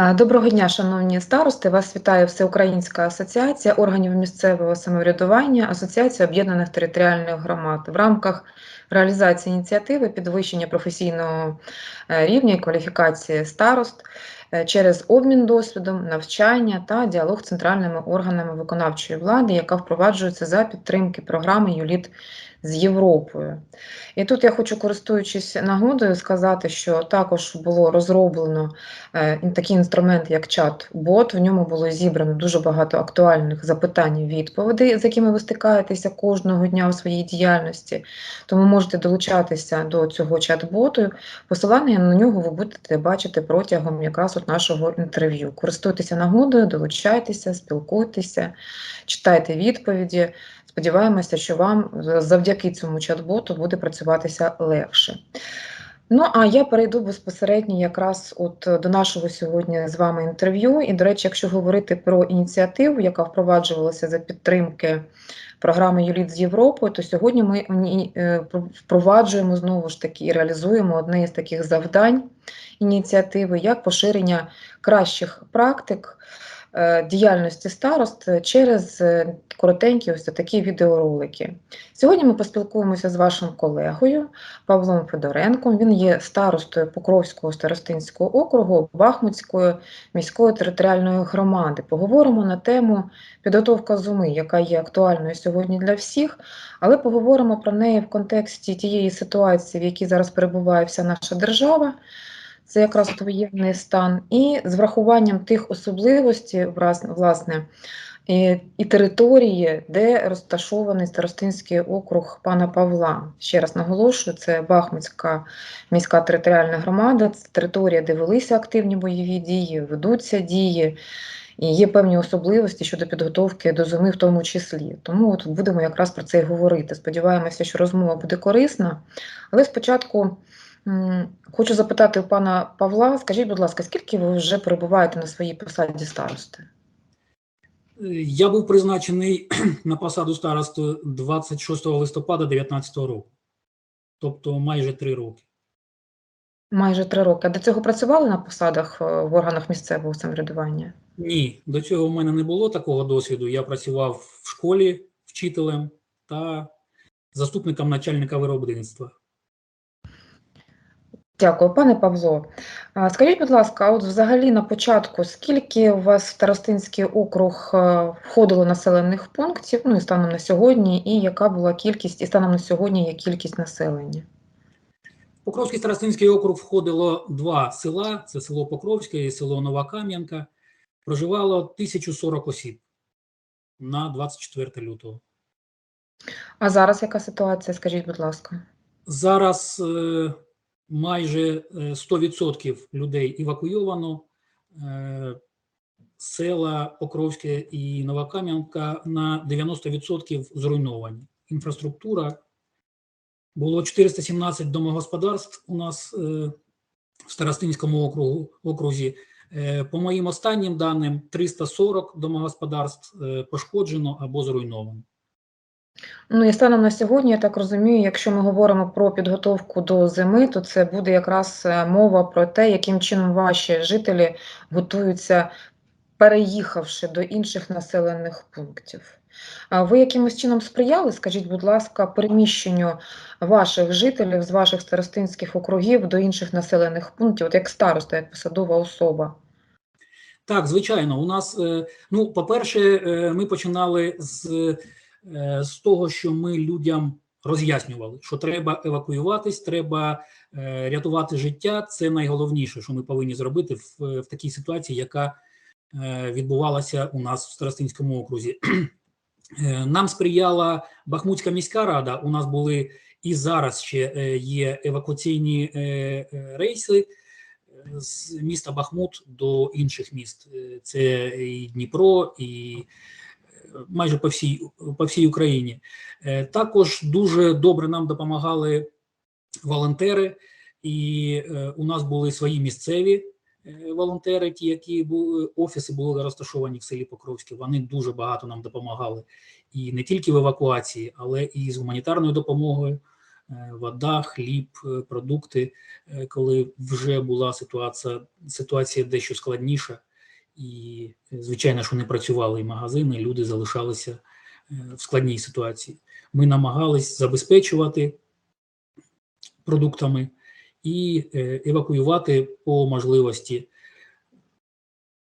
Доброго дня, шановні старости. Вас вітає Всеукраїнська асоціація органів місцевого самоврядування, Асоціація об'єднаних територіальних громад в рамках реалізації ініціативи підвищення професійного е, рівня і кваліфікації старост е, через обмін досвідом, навчання та діалог з центральними органами виконавчої влади, яка впроваджується за підтримки програми ЮЛІТ з Європою. І тут я хочу, користуючись нагодою, сказати, що також було розроблено е, такий інструмент, як чат-бот. В ньому було зібрано дуже багато актуальних запитань і відповідей, з якими ви стикаєтеся кожного дня у своїй діяльності. Тому можете долучатися до цього чат-боту. Посилання на нього ви будете бачити протягом якраз от нашого інтерв'ю. Користуйтеся нагодою, долучайтеся, спілкуйтеся, читайте відповіді. Сподіваємося, що вам завдяки цьому чат-боту буде працюватися легше. Ну, а я перейду безпосередньо якраз от до нашого сьогодні з вами інтерв'ю. І, до речі, якщо говорити про ініціативу, яка впроваджувалася за підтримки програми Юліт з Європою, то сьогодні ми е, впроваджуємо знову ж таки і реалізуємо одне із таких завдань ініціативи, як поширення кращих практик діяльності старост е, через е, коротенькі ось такі відеоролики. Сьогодні ми поспілкуємося з вашим колегою Павлом Федоренком. Він є старостою Покровського старостинського округу Бахмутської міської територіальної громади. Поговоримо на тему підготовка зуми, яка є актуальною сьогодні для всіх, але поговоримо про неї в контексті тієї ситуації, в якій зараз перебуває вся наша держава. Це якраз от воєнний стан, і з врахуванням тих особливостей, власне, і, території, де розташований старостинський округ пана Павла. Ще раз наголошую, це Бахмутська міська територіальна громада, це територія, де велися активні бойові дії, ведуться дії, і є певні особливості щодо підготовки до зими в тому числі. Тому от будемо якраз про це і говорити. Сподіваємося, що розмова буде корисна. Але спочатку хочу запитати у пана Павла, скажіть, будь ласка, скільки ви вже перебуваєте на своїй посаді старости? Я був призначений на посаду старости 26 листопада 2019 року, тобто майже три роки. Майже три роки. А до цього працювали на посадах е, в органах місцевого самоврядування? Ні, до цього в мене не було такого досвіду. Я працював в школі вчителем та заступником начальника виробництва. Дякую, пане Павло. Скажіть, будь ласка, от взагалі на початку, скільки у вас в Старостинський округ е, входило населених пунктів, ну і станом на сьогодні, і яка була кількість, і станом на сьогодні є кількість населення? Покровський старостинський округ входило два села: це село Покровське і село Нова Кам'янка. Проживало 1040 осіб на 24 лютого. А зараз яка ситуація, скажіть, будь ласка? Зараз е, майже е, 100% людей евакуйовано. Е, села Покровське і Новокам'янка на 90% зруйновані. Інфраструктура. Було 417 домогосподарств у нас е, в Старостинському округу, окрузі. Е, По моїм останнім даним, 340 домогосподарств е, пошкоджено або зруйновано. Ну і станом на сьогодні, я так розумію, якщо ми говоримо про підготовку до зими, то це буде якраз е, мова про те, яким чином ваші жителі готуються, переїхавши до інших населених пунктів. Ви якимось чином сприяли, скажіть, будь ласка, переміщенню ваших жителів з ваших старостинських округів до інших населених пунктів, от як староста, як посадова особа? Так, звичайно, у нас, е, ну, по-перше, е, ми починали з, з того, що ми людям роз'яснювали, що треба евакуюватись, треба е, рятувати життя. Це найголовніше, що ми повинні зробити в, в такій ситуації, яка е, відбувалася у нас в Старостинському окрузі. Е, Нам сприяла Бахмутська міська рада. У нас були і зараз ще е, є евакуаційні е, е, рейси з міста Бахмут до інших міст. Е, Це і Дніпро, і е, майже по всій, по всій Україні. Е, Також дуже добре нам допомагали волонтери, і е, у нас були свої місцеві е, волонтери, ті, які були офіси були розташовані в селі Покровське. Вони дуже багато нам допомагали і не тільки в евакуації, але і з гуманітарною допомогою. вода, хліб, продукти, коли вже була ситуація, ситуація дещо складніша, і е, звичайно, що не працювали і магазини, і люди залишалися е, в складній ситуації. Ми намагались забезпечувати продуктами і е, евакуювати по можливості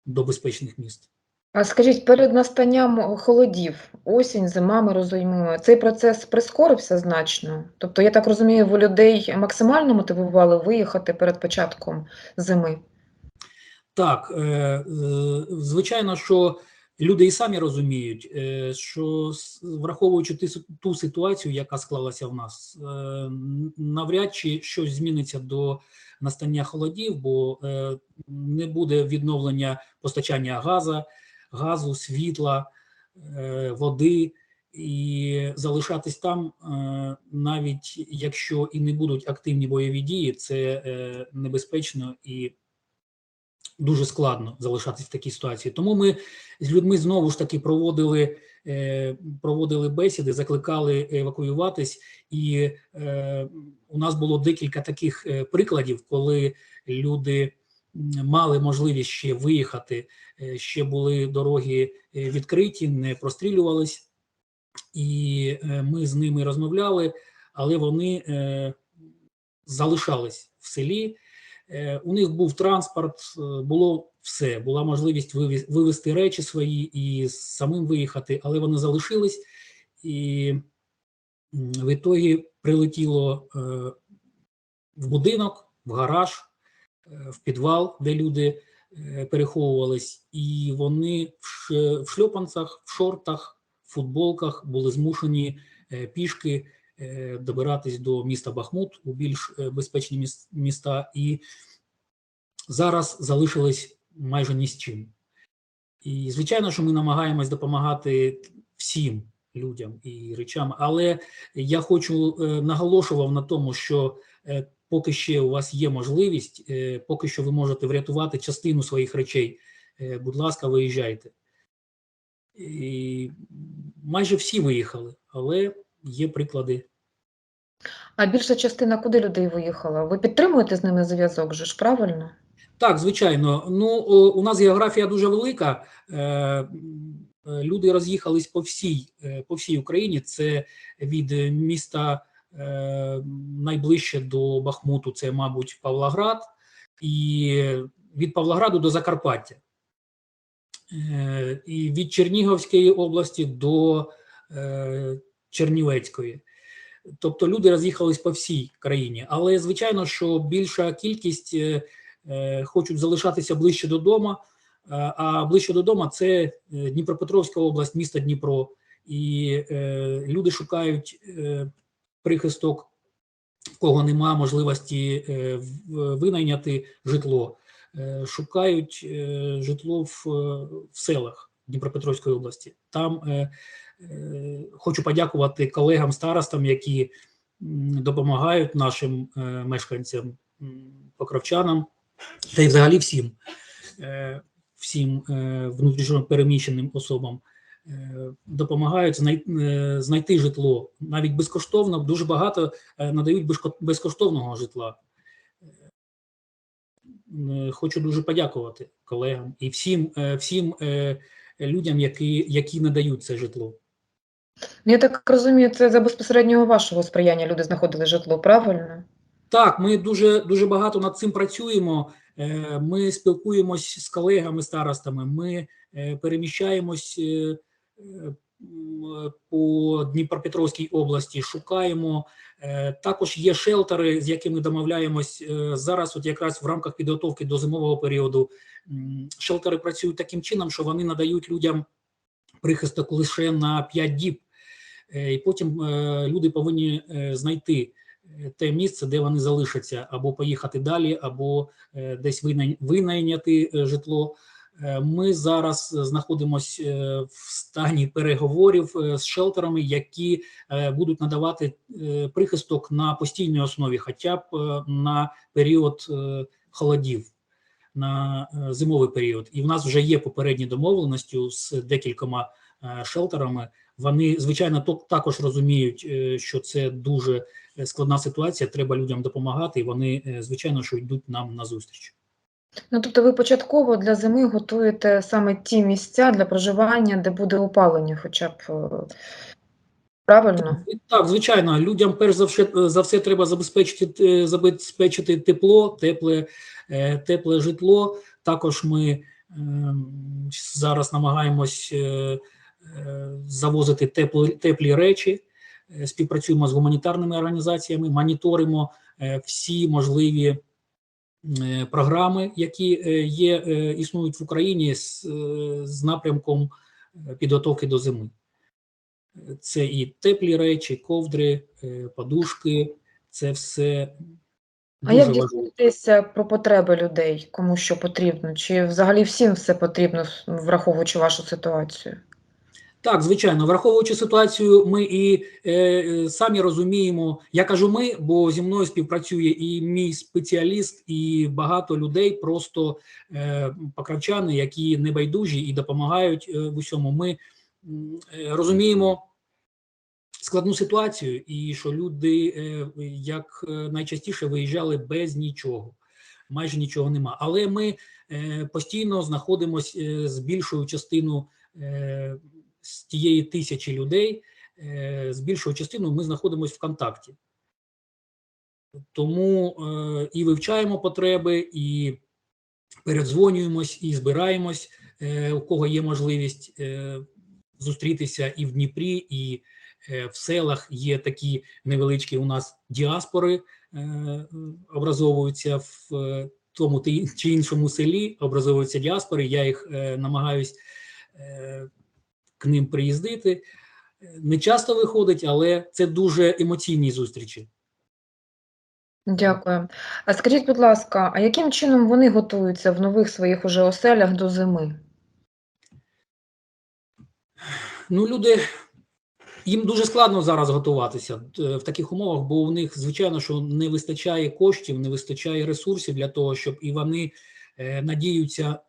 до безпечних міст. А скажіть, перед настанням холодів, осінь, зима, ми розуміємо, цей процес прискорився значно? Тобто, я так розумію, ви людей максимально мотивували виїхати перед початком зими? Так, е, звичайно, що люди і самі розуміють, е, що враховуючи ту ситуацію, яка склалася в нас, е, навряд чи щось зміниться до настання холодів, бо е, не буде відновлення постачання газу, газу, світла, води. І залишатись там, навіть якщо і не будуть активні бойові дії, це небезпечно і дуже складно залишатись в такій ситуації. Тому ми з людьми знову ж таки проводили, е, проводили бесіди, закликали евакуюватись, і е, у нас було декілька таких е, прикладів, коли люди мали можливість ще виїхати, ще були дороги відкриті, не прострілювались, і ми з ними розмовляли, але вони залишались в селі. Е, У них був транспорт, е, було все, була можливість вивезти речі свої і самим виїхати, але вони залишились, і в ітогі прилетіло е, в будинок, в гараж, в підвал, де люди переховувались, і вони в шльопанцях, в шортах, в футболках були змушені пішки добиратись до міста Бахмут у більш е, безпечні міста, і зараз залишились майже ні з чим. І звичайно, що ми намагаємось допомагати всім людям і речам, але я хочу е, наголошував на тому, що е, поки ще у вас є можливість, е, поки що ви можете врятувати частину своїх речей. е, Будь ласка, виїжджайте. І майже всі виїхали, але є приклади А більша частина куди людей виїхала? Ви підтримуєте з ними зв'язок, же ж правильно? Так, звичайно. Ну, у нас географія дуже велика. Е, е, Люди роз'їхались по всій, е, по всій Україні. Це від міста найближче до Бахмуту, це, мабуть, Павлоград, і від Павлограду до Закарпаття. І від Чернігівської області до Чернівецької. Тобто люди роз'їхались по всій країні. Але звичайно, що більша кількість е, е, хочуть залишатися ближче додому. А а ближче додому це е, Дніпропетровська область, місто Дніпро. І е, люди шукають е, прихисток, кого нема можливості е, винайняти житло. Е, шукають е, житло в, е, в селах Дніпропетровської області. Там е, е, хочу подякувати колегам старостам, які допомагають нашим е, мешканцям, покровчанам та й взагалі всім, е, всім е, внутрішньо переміщеним особам. Допомагають знай- знайти житло навіть безкоштовно. Дуже багато надають безкоштовного житла. Хочу дуже подякувати колегам і всім, всім людям, які, які надають це житло. Ну, Я так розумію, це за безпосереднього вашого сприяння люди знаходили житло, правильно? Так, ми дуже дуже багато над цим працюємо. Е, Ми спілкуємось з колегами старостами. Ми е, переміщаємось е, по Дніпропетровській області, шукаємо. Також є шелтери, з якими домовляємось зараз. От якраз в рамках підготовки до зимового періоду шелтери працюють таким чином, що вони надають людям прихисток лише на 5 діб, і потім е, люди повинні е, знайти е, те місце, де вони залишаться, або поїхати далі, або е, десь винайняти е, житло. Е, Ми зараз знаходимося в стані переговорів е, з шелтерами, які е, будуть надавати е, прихисток на постійній основі, хоча б е, на період е, холодів, на е, зимовий період. І в нас вже є попередні домовленості з декількома е, шелтерами. Вони звичайно також розуміють, е, що це дуже е, складна ситуація. Треба людям допомагати, і вони е, звичайно що йдуть нам на зустріч. Ну, тобто ви початково для зими готуєте саме ті місця для проживання, де буде опалення, хоча б правильно? Так, звичайно, людям перш за все, за все треба забезпечити, забезпечити тепло, тепле, тепле житло. Також ми ем, зараз намагаємось завозити теплі, теплі речі, е, співпрацюємо з гуманітарними організаціями, моніторимо е, всі можливі е, програми, які є, існують в Україні з, з напрямком підготовки до зими. Це і теплі речі, ковдри, подушки. Це все А як дізнатися про потреби людей, кому що потрібно? Чи взагалі всім все потрібно, враховуючи вашу ситуацію? Так, звичайно, враховуючи ситуацію, ми і е, е, самі розуміємо. Я кажу ми, бо зі мною співпрацює і мій спеціаліст, і багато людей, просто е, покравчани, які небайдужі і допомагають е, в усьому. Ми е, розуміємо складну ситуацію, і що люди е, як е, найчастіше виїжджали без нічого, майже нічого нема. Але ми е, постійно знаходимося з більшою частиною. Е, з тієї тисячі людей, е, з більшою частиною ми знаходимося в контакті. Тому е, і вивчаємо потреби, і передзвонюємось, і збираємось, е, у кого є можливість зустрітися і в Дніпрі, і в селах є такі невеличкі у нас діаспори, образовуються в тому чи іншому селі, образовуються діаспори. Я їх намагаюсь. К ним приїздити. Не часто виходить, але це дуже емоційні зустрічі. Дякую. А скажіть, будь ласка, а яким чином вони готуються в нових своїх уже оселях до зими? Ну, люди їм дуже складно зараз готуватися е, в таких умовах, бо у них, звичайно, що не вистачає коштів, не вистачає ресурсів для того, щоб і вони е, надіються,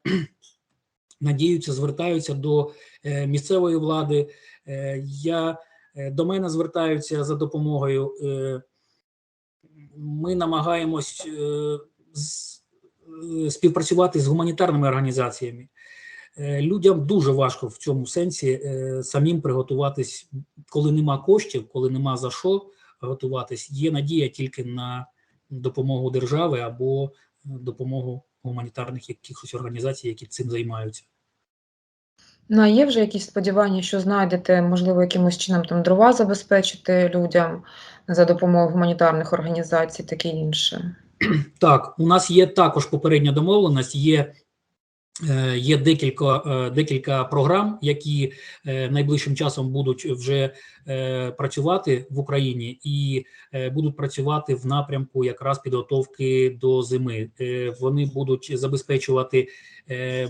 надіються, звертаються до е, місцевої влади. Е, я е, до мене звертаються за допомогою. Ми намагаємось співпрацювати з гуманітарними організаціями. Людям дуже важко в цьому сенсі самим приготуватись, коли нема коштів, коли нема за що готуватись. Є надія тільки на допомогу держави або допомогу гуманітарних якихось організацій, які цим займаються. Ну, а є вже якісь сподівання, що знайдете, можливо, якимось чином там дрова забезпечити людям за допомогою гуманітарних організацій, таке інше? Так, у нас є також попередня домовленість. Є, є декілька, е, декілька програм, які е, найближчим часом будуть вже е, працювати в Україні і е, будуть працювати в напрямку якраз підготовки до зими. Е, Вони будуть забезпечувати е,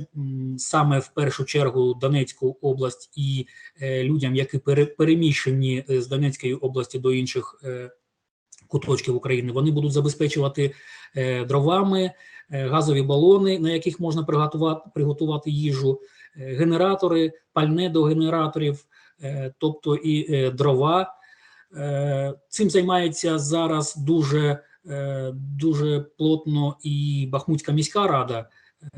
саме в першу чергу Донецьку область і е, людям, які пере- переміщені е, з Донецької області до інших е, куточків України. Вони будуть забезпечувати е, дровами, е, газові балони, на яких можна приготувати, приготувати їжу, е, генератори, пальне до генераторів, е, тобто і е, дрова. Е, Цим займається зараз дуже, е, дуже плотно і Бахмутська міська рада.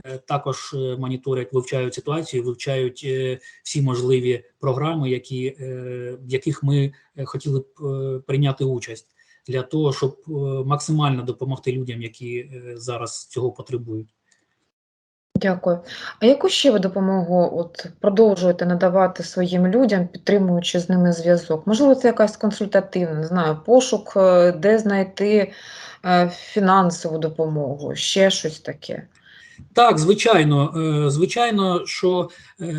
Е, Також е, моніторять, вивчають ситуацію, вивчають е, всі можливі програми, які, е, в яких ми е, хотіли б е, прийняти участь для того, щоб е, максимально допомогти людям, які е, зараз цього потребують. Дякую. А яку ще ви допомогу от продовжуєте надавати своїм людям, підтримуючи з ними зв'язок? Можливо, це якась консультативна, не знаю, пошук, е, де знайти е, фінансову допомогу, ще щось таке. Так, звичайно, звичайно, що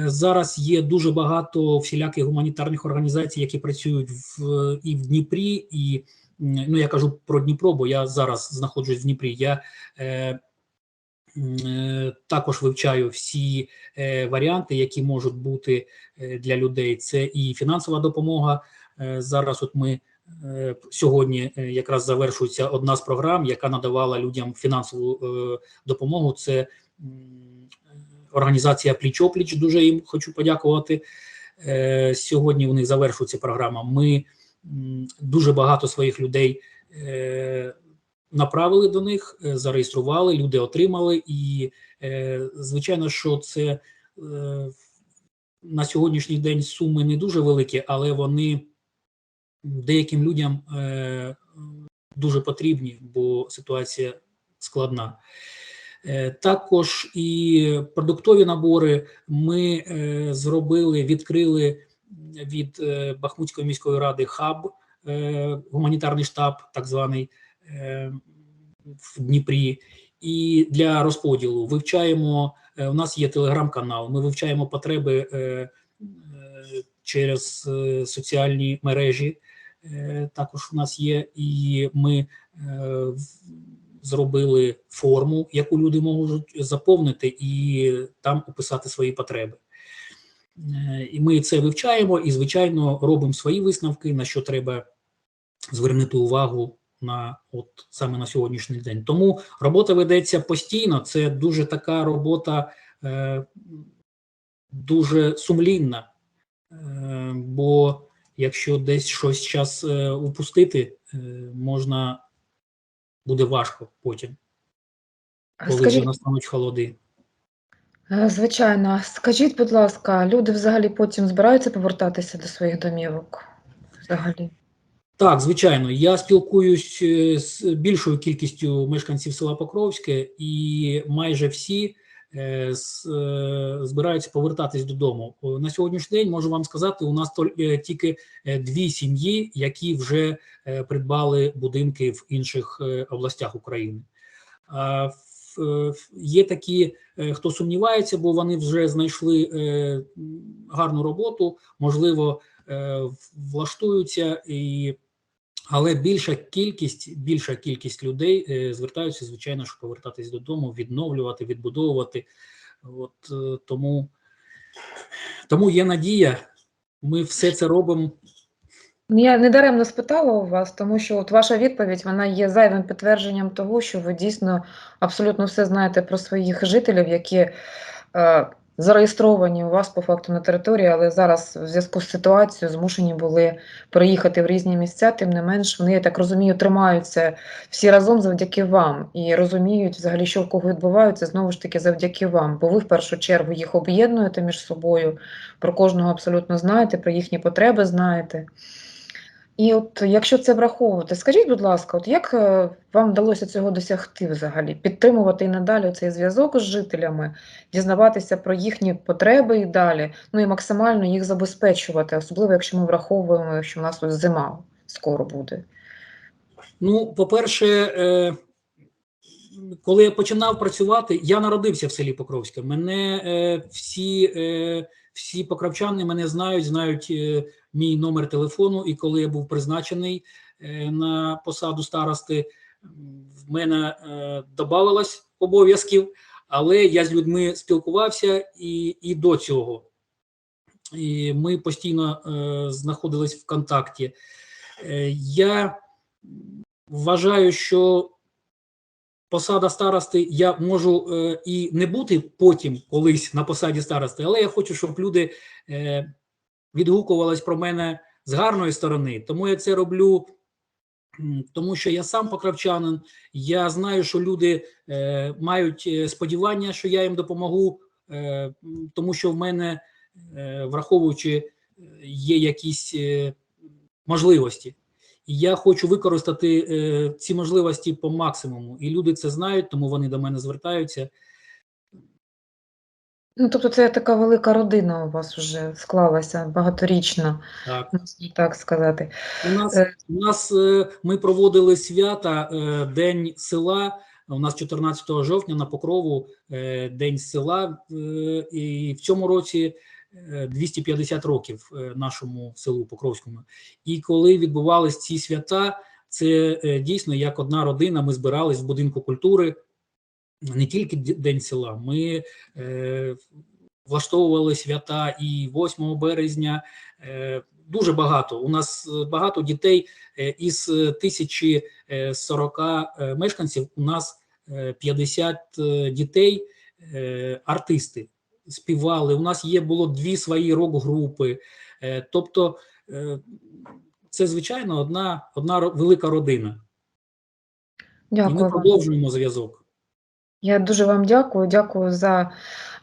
зараз є дуже багато всіляких гуманітарних організацій, які працюють в і в Дніпрі, і ну я кажу про Дніпро, бо я зараз знаходжусь в Дніпрі. Я е, е, також вивчаю всі е, варіанти, які можуть бути е, для людей. Це і фінансова допомога. Зараз, от ми сьогодні якраз завершується одна з програм, яка надавала людям фінансову допомогу. Це організація Пліч-опліч. Дуже їм хочу подякувати. сьогодні у них завершується програма. Ми дуже багато своїх людей е, направили до них, е, зареєстрували, люди отримали, і е, звичайно, що це на сьогоднішній день суми не дуже великі, але вони деяким людям дуже потрібні, бо ситуація складна. Також і продуктові набори ми зробили, відкрили від е, Бахмутської міської ради хаб, е, гуманітарний штаб, так званий е, в Дніпрі. І для розподілу вивчаємо. У нас є телеграм-канал. Ми вивчаємо потреби через соціальні мережі. Також у нас є, і ми зробили форму, яку люди можуть заповнити і там описати свої потреби. Е, І ми це вивчаємо і, звичайно, робимо свої висновки, на що треба звернути увагу на от саме на сьогоднішній день. Тому робота ведеться постійно. Це дуже така робота, е, дуже сумлінна. Е, бо якщо десь щось час е, упустити, е, можна буде важко потім, коли вже настануть холоди. Е, звичайно, скажіть, будь ласка, люди взагалі потім збираються повертатися до своїх домівок? Взагалі? Так, звичайно, я спілкуюсь е, з більшою кількістю мешканців села Покровське, і майже всі е, збираються повертатись додому. На сьогоднішній день можу вам сказати, у нас тільки дві сім'ї, які вже придбали будинки в інших областях України. Е, Є такі, е, хто сумнівається, бо вони вже знайшли е, гарну роботу, можливо, влаштуються і. Але більша кількість, більша кількість людей звертаються, звичайно, щоб повертатись додому, відновлювати, відбудовувати. От тому, тому є надія. Ми все це робимо. Ну, Я недаремно спитала у вас, тому що от ваша відповідь вона є зайвим підтвердженням того, що ви дійсно абсолютно все знаєте про своїх жителів, які е, зареєстровані у вас по факту на території, але зараз в зв'язку з ситуацією змушені були переїхати в різні місця. Тим не менш, вони, я так розумію, тримаються всі разом завдяки вам і розуміють взагалі, що в кого відбувається, знову ж таки завдяки вам. Бо ви в першу чергу їх об'єднуєте між собою, про кожного абсолютно знаєте, про їхні потреби знаєте. І от якщо це враховувати, скажіть, будь ласка, от як е, вам вдалося цього досягти взагалі? Підтримувати і надалі цей зв'язок з жителями, дізнаватися про їхні потреби і далі, ну і максимально їх забезпечувати, особливо якщо ми враховуємо, що в нас тут зима скоро буде. Ну, по-перше, е, коли я починав працювати, я народився в селі Покровське. Мене е, всі, всі покровчани мене знають, знають мій номер телефону. І коли я був призначений е, на посаду старости, в мене е, додавалось обов'язків, але я з людьми спілкувався і, і до цього. І ми постійно е, знаходились в контакті. Е, я вважаю, що посада старости я можу е, і не бути потім колись на посаді старости, але я хочу, щоб люди е, відгукувались про мене з гарної сторони. Тому я це роблю, тому що я сам покравчанин. Я знаю, що люди е, мають е, сподівання, що я їм допомогу, е, тому що в мене, е, враховуючи, е, є якісь е, можливості. І я хочу використати е, ці можливості по максимуму. І люди це знають, тому вони до мене звертаються. Ну, тобто це така велика родина у вас вже склалася, багаторічна, Так. можна так сказати. У нас, Е. у нас е, ми проводили свята е, День села. У нас 14 жовтня на Покрову День села, і в цьому році е, 250 років нашому селу Покровському. І коли відбувались ці свята, це дійсно як одна родина. Ми збирались в будинку культури. Не тільки День села, ми е, влаштовували свята і 8 березня. Е, дуже багато. У нас е, багато дітей е, із е, 1040 е, мешканців. У нас е, 50 е, дітей, е, артисти. співали. У нас є було дві свої рок-групи. Е, Тобто, е, це звичайно одна, одна велика родина. І ми продовжуємо зв'язок. Я дуже вам дякую. Дякую за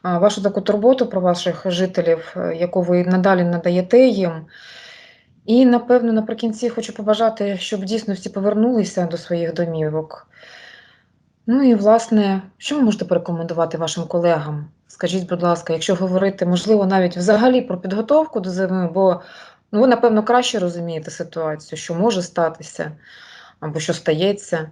вашу таку турботу про ваших жителів, е, яку ви надалі надаєте їм. І, напевно, наприкінці хочу побажати, щоб дійсно всі повернулися до своїх домівок. Ну і, власне, що ви можете порекомендувати вашим колегам? Скажіть, будь ласка, якщо говорити, можливо, навіть взагалі про підготовку до зими, бо ну, ви, напевно, краще розумієте ситуацію, що може статися або що стається.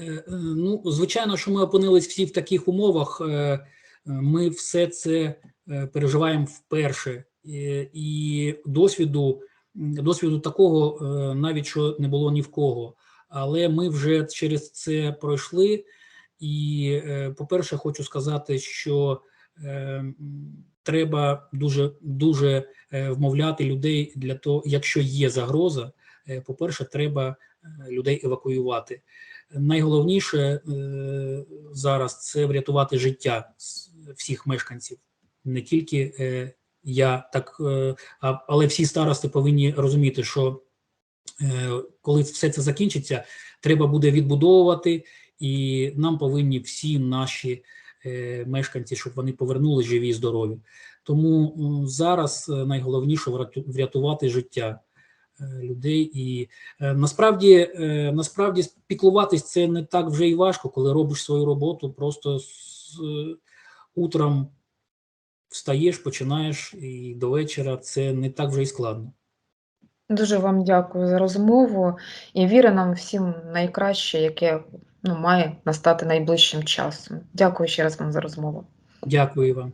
Е, е, Ну, звичайно, що ми опинились всі в таких умовах. е, Ми все це переживаємо вперше. І- досвіду, досвіду такого навіть що не було ні в кого. Але ми вже через це пройшли. І, по-перше, хочу сказати, що треба дуже дуже вмовляти людей для того, якщо є загроза. е, По-перше, треба людей евакуювати. Найголовніше е, зараз це врятувати життя всіх мешканців, не тільки е, я, так е, але всі старости повинні розуміти, що коли все це закінчиться, треба буде відбудовувати, і нам повинні всі наші мешканці, щоб вони повернули живі і здорові. Тому зараз найголовніше вряту- врятувати життя людей. І е, насправді, е, насправді піклуватись це не так вже і важко, коли робиш свою роботу. Просто з е, утром встаєш, починаєш, і до вечора це не так вже і складно. Дуже вам дякую за розмову і вірю нам всім найкраще, яке ну, має настати найближчим часом. Дякую ще раз вам за розмову. Дякую вам.